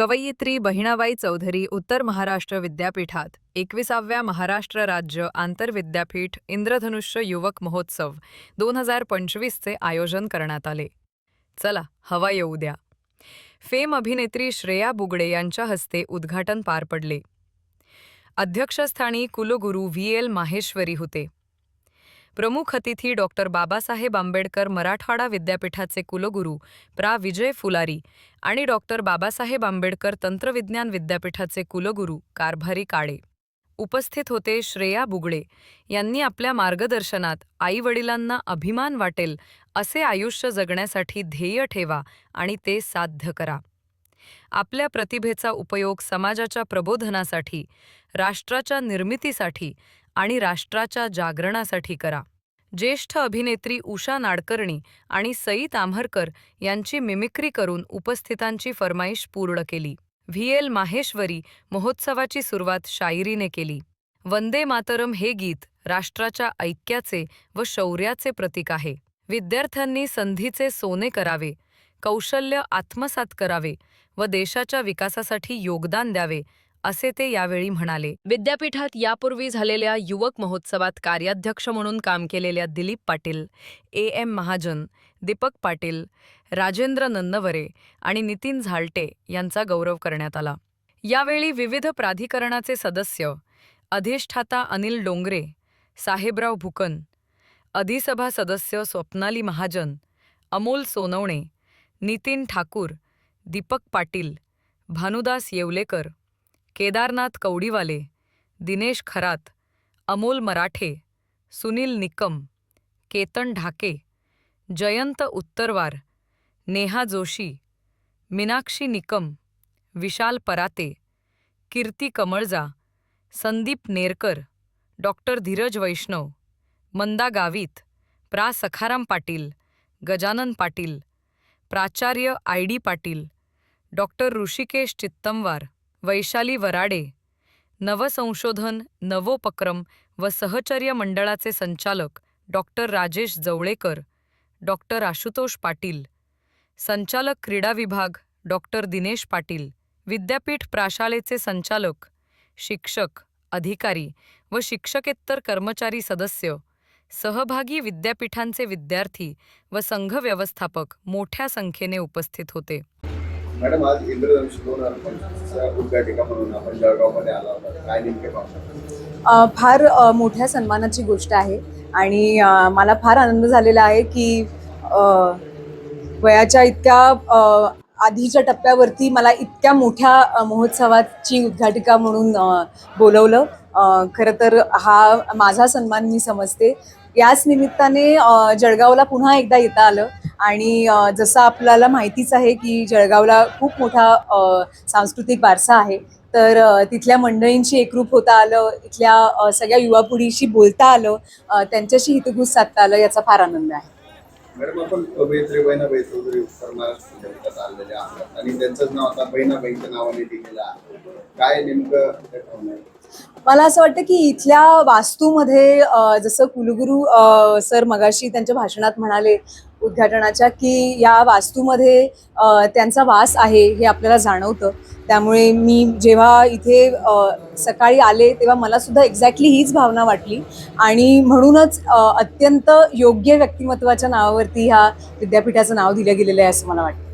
कवयित्री बहिणाबाई चौधरी उत्तर महाराष्ट्र विद्यापीठात एकविसाव्या महाराष्ट्र राज्य आंतरविद्यापीठ इंद्रधनुष्य युवक महोत्सव दोन हजार पंचवीसचे आयोजन करण्यात आले. चला हवा येऊ द्या. फेम अभिनेत्री श्रेया बुगडे यांच्या हस्ते उद्घाटन पार पडले. अध्यक्षस्थानी कुलगुरू व्ही एल माहेश्वरी होते. प्रमुख अतिथी डॉक्टर बाबासाहेब आंबेडकर मराठवाडा विद्यापीठाचे कुलगुरू प्रा. विजय फुलारी आणि डॉक्टर बाबासाहेब आंबेडकर तंत्रविज्ञान विद्यापीठाचे कुलगुरू कारभारी काळे. उपस्थित होते श्रेया बुगळे यांनी आपल्या मार्गदर्शनात आईवडिलांना अभिमान वाटेल असे आयुष्य जगण्यासाठी ध्येय ठेवा आणि ते साध्य करा. आपल्या प्रतिभेचा उपयोग समाजाच्या प्रबोधनासाठी राष्ट्राच्या निर्मितीसाठी आणि राष्ट्राच्या जागरणासाठी करा. ज्येष्ठ अभिनेत्री उषा नाडकर्णी आणि सई ताम्हरकर यांची मिमिक्री करून उपस्थितांची फरमाईश पूर्ण केली. व्ही. एल. माहेश्वरी महोत्सवाची सुरुवात शायरीने केली. वंदे मातरम हे गीत राष्ट्राच्या ऐक्याचे व शौर्याचे प्रतीक आहे. विद्यार्थ्यांनी संधीचे सोने करावे कौशल्य आत्मसात करावे व देशाच्या विकासासाठी योगदान द्यावे असे ते यावेळी म्हणाले. विद्यापीठात यापूर्वी झालेल्या युवक महोत्सवात कार्याध्यक्ष म्हणून काम केलेल्या दिलीप पाटील ए एम महाजन दीपक पाटील राजेंद्र नन्नवरे आणि नितीन झालटे यांचा गौरव करण्यात आला. यावेळी विविध प्राधिकरणाचे सदस्य अधिष्ठाता अनिल डोंगरे साहेबराव भुकन अधिसभा सदस्य स्वप्नाली महाजन अमोल सोनवणे नितीन ठाकूर दीपक पाटील भानुदास येवलेकर केदारनाथ कवडीवाले दिनेश खरात अमोल मराठे सुनील निकम केतन ढाके जयंत उत्तरवार नेहा जोशी मीनाक्षी निकम विशाल पराते कीर्ती कमळजा संदीप नेरकर डॉक्टर धीरज वैष्णव मंदा गावित प्रा सखाराम पाटील गजानन पाटील प्राचार्य I D Patil doctor Hrishikesh Chittamwar Vaishali Varade नवसंशोधन नवोपक्रम व सहचर्य मंडळाचे संचालक डॉक्टर राजेश जवळेकर डॉक्टर आशुतोष पाटील संचालक क्रीडा विभाग डॉक्टर दिनेश पाटील विद्यापीठ प्राशालेचे संचालक शिक्षक अधिकारी व शिक्षकेत्तर कर्मचारी सदस्य सहभागी विद्यापीठांचे विद्यार्थी व संघ व्यवस्थापक मोठ्या संख्येने उपस्थित होते. मॅडम आज इंद्रधनुष दोन हजार पंचवीसच्या उद्घाटिका म्हणून आपण जळगावमध्ये आला होता. काय नेमके फार मोठ्या सन्मानाची गोष्ट आहे आणि मला फार आनंद झालेला आहे की वयाच्या इतक्या आधीच्या टप्प्यावरती मला इतक्या मोठ्या महोत्सवाची उद्घाटिका म्हणून बोलवलं. खरं तर हा माझा सन्मान मी समजते. याच निमित्ताने जळगावला पुन्हा एकदा येता आलं. आणि जसं आपल्याला माहितीच आहे की जळगावला खूप मोठा सांस्कृतिक वारसा आहे तर तिथल्या मंडळींशी एकरूप होता आलं इथल्या सगळ्या युवा पिढीशी बोलता आलं त्यांच्याशी हितगुज साधता आलं याचा फार आनंद आहे. मॅडम आपण अभिनेत्री बहिणाबाई चौधरी आणि त्यांचंच नाव आता बहिणाबाईंच्या नावाने दिलेलं आहे. काय नेमकं मला असं वाटतं की इथल्या वास्तूमध्ये जसं कुलगुरू सर मगाशी त्यांच्या भाषणात म्हणाले उद्घाटनाच्या की या वास्तूमध्ये त्यांचा वास आहे हे आपल्याला जाणवतं. त्यामुळे मी जेव्हा इथे सकाळी आले तेव्हा मला सुद्धा एक्झॅक्टली हीच भावना वाटली. आणि म्हणूनच अत्यंत योग्य व्यक्तिमत्वाच्या नावावरती ह्या विद्यापीठाचं नाव दिलं गेलेलं आहे असं मला वाटतं.